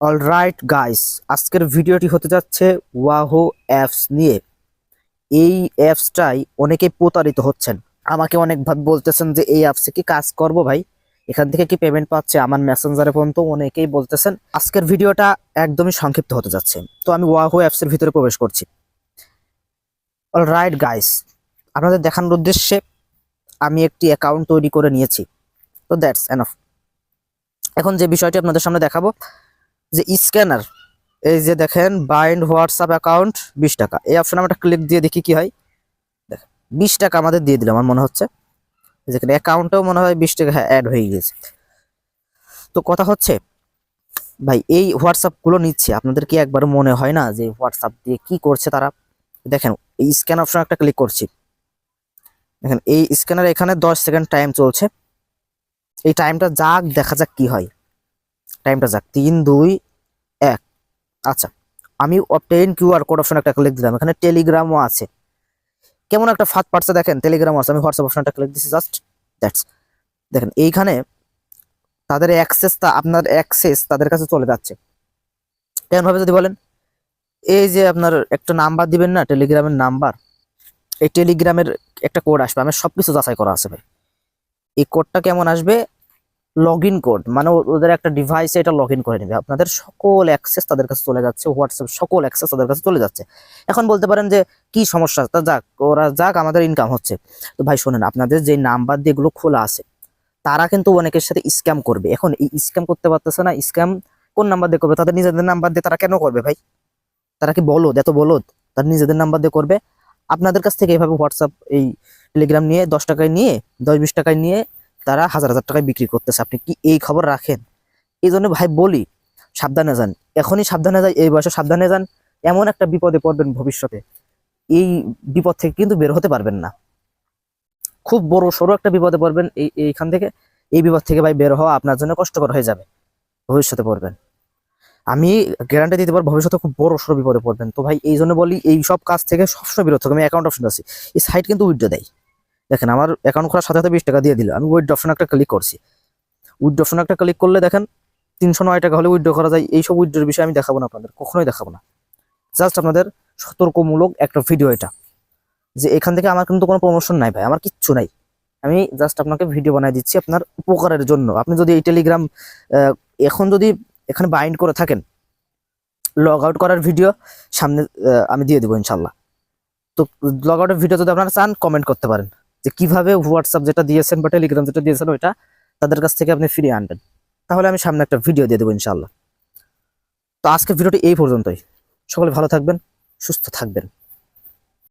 Alright guys আজকের ভিডিওটি হতে যাচ্ছে ওয়াহো অ্যাপস নিয়ে। এই অ্যাপসটাই অনেকেই প্রতারিত হচ্ছেন। আমাকে অনেকভাবে বলতেছেন যে, এই অ্যাপসে কি কাজ করব ভাই? এখান থেকে কি পেমেন্ট পাচ্ছে? আমার মেসেঞ্জারে পর্যন্ত অনেকেই বলতেছেন, আজকের ভিডিওটা একদমই সংক্ষিপ্ত হতে যাচ্ছে। তো আমি ওয়াহো অ্যাপসের ভিতরে প্রবেশ করছি। অলরাইট গাইস আপনাদের দেখানোর উদ্দেশ্যে আমি একটি অ্যাকাউন্ট তৈরি করে নিয়েছি। তো দ্যাটস এনফ এখন যে বিষয়টি আপনাদের সামনে দেখাবো যে স্ক্যানার, এই যে দেখেন বাইন্ড হোয়াটসঅ্যাপ অ্যাকাউন্ট বিশ টাকা। এই অপশনে আমরা ক্লিক দিয়ে দেখি কি হয়। দেখ, বিশ টাকা আমাদের দিয়ে দিলাম আমার মনে হচ্ছে। যেখানে অ্যাকাউন্টেও মনে হয় বিশ টাকা অ্যাড হয়ে গেছে তো কথা হচ্ছে, ভাই, এই হোয়াটসঅ্যাপগুলো নিচ্ছে, আপনাদের কি একবার মনে হয় না যে হোয়াটসঅ্যাপ দিয়ে কি করছে তারা? দেখেন, এই স্ক্যান অপশন একটা ক্লিক করছি। দেখেন, এই স্ক্যানার এখানে দশ সেকেন্ড টাইম চলছে। এই টাইমটা যাক, দেখা যাক কি হয়। টাইমটা যাক। তিন, দুই, এক। আচ্ছা আমি অপটেন কিউআর কোড অপশন একটা ক্লিক দিলাম। এখানে টেলিগ্রামও আছে। কেমন একটা ফাঁদ পাচ্ছে দেখেন টেলিগ্রাম আছে। আমি হোয়াটসঅ্যাপ অপশনটা ক্লিক দিচ্ছি জাস্ট দ্যাটস দেখেন, এইখানে তাদের অ্যাক্সেস তা আপনার অ্যাক্সেস তাদের কাছে চলে যাচ্ছে। কেমন ভাবে যদি বলেন? এই যে আপনার একটা নাম্বার দিবেন না টেলিগ্রামের নাম্বার এই টেলিগ্রামের একটা কোড আসবে। আমার সবকিছু যাচাই করা ভাই। এই কোডটা কেমন আসবে? লগ ইন কোড মানে ওদের একটা ডিভাইসে এটা লগ ইন করে নেবে। আপনাদের সকল অ্যাক্সেস তাদের কাছে চলে যাচ্ছে হোয়াটসঅ্যাপ সকল অ্যাক্সেস তাদের কাছে চলে যাচ্ছে। এখন বলতে পারেন যে, কি সমস্যা? তা যাক, ওরা যাক, আমাদের ইনকাম হচ্ছে। তো ভাই, শোনেন, আপনাদের যে নাম্বার দিয়ে এগুলো খোলা আছে, তারা কিন্তু অনেকের সাথে স্ক্যাম করবে। এখন এই স্ক্যাম করতে পারতেছে না স্ক্যাম কোন নাম্বার দিয়ে করবে? তাদের নিজেদের নাম্বার দিয়ে তারা কেন করবে ভাই? তারা কি বলদ? এত বলদ? তারা নিজেদের নাম্বার দিয়ে করবে? আপনাদের কাছ থেকে এভাবে হোয়াটসঅ্যাপ এই টেলিগ্রাম নিয়ে দশ টাকায় নিয়ে দশ বিশ টাকায় নিয়ে তারা হাজার হাজার টাকায় বিক্রি করতেছে। আপনি কি এই খবর রাখেন? এই জন্য ভাই বলি, সাবধানে যান। এখনই সাবধানে যান, এই বয়সে সাবধানে যান। এমন একটা বিপদে পড়বেন ভবিষ্যতে। এই বিপদ থেকে কিন্তু বের হতে পারবেন না। খুব বড় সড়ো একটা বিপদে পড়বেন এই, এইখান থেকে। এই বিপদ থেকে ভাই বের হওয়া আপনার জন্য কষ্টকর হয়ে যাবে। ভবিষ্যতে পড়বেন। আমি গ্যারান্টি দিতে পারব, ভবিষ্যতে খুব বড় সড়ো বিপদে পড়বেন। তো ভাই, এই জন্য বলি, এই সব কাজ থেকে সবসময় বিরত থাকবে আমি অ্যাকাউন্ট অপশন আছি। এই সাইট কিন্তু উইড্রো দেয়। দেখেন আমার অ্যাকাউন্ট খোলার সাথে সাথে বিশ টাকা দিয়ে দিল। আমি উইথ অপশন একটা ক্লিক করছি। উইথ অপশন একটা ক্লিক করলে দেখেন তিনশো নয় টাকা হলে উইথড্র করা যায়। এইসব উইথড্রোর বিষয়ে আমি দেখাবো না আপনাদের, কখনোই দেখাবো না। জাস্ট আপনাদের সতর্কমূলক একটা ভিডিও এটা, যে এখান থেকে আমার কিন্তু কোনো প্রমোশন নাই ভাই, আমার কিচ্ছু নাই। আমি জাস্ট আপনাকে ভিডিও বানিয়ে দিচ্ছি আপনার উপকারের জন্য। আপনি যদি এই টেলিগ্রাম এখন যদি এখানে বাইন্ড করে থাকেন লগ আউট করার ভিডিও সামনে আমি দিয়ে দেবো ইনশাল্লাহ। তো লগ আউটের ভিডিও যদি আপনারা চান কমেন্ট করতে পারেন। যে কীভাবে হোয়াটসঅ্যাপ যেটা দিয়েছেন বা টেলিগ্রাম যেটা দিয়েছেন ওইটা তাদের কাছ থেকে আপনি ফিরিয়ে আনবেন। তাহলে আমি সামনে একটা ভিডিও দিয়ে দেবো ইনশাল্লাহ তো আজকের ভিডিওটি এই পর্যন্তই। সকলে ভালো থাকবেন, সুস্থ থাকবেন।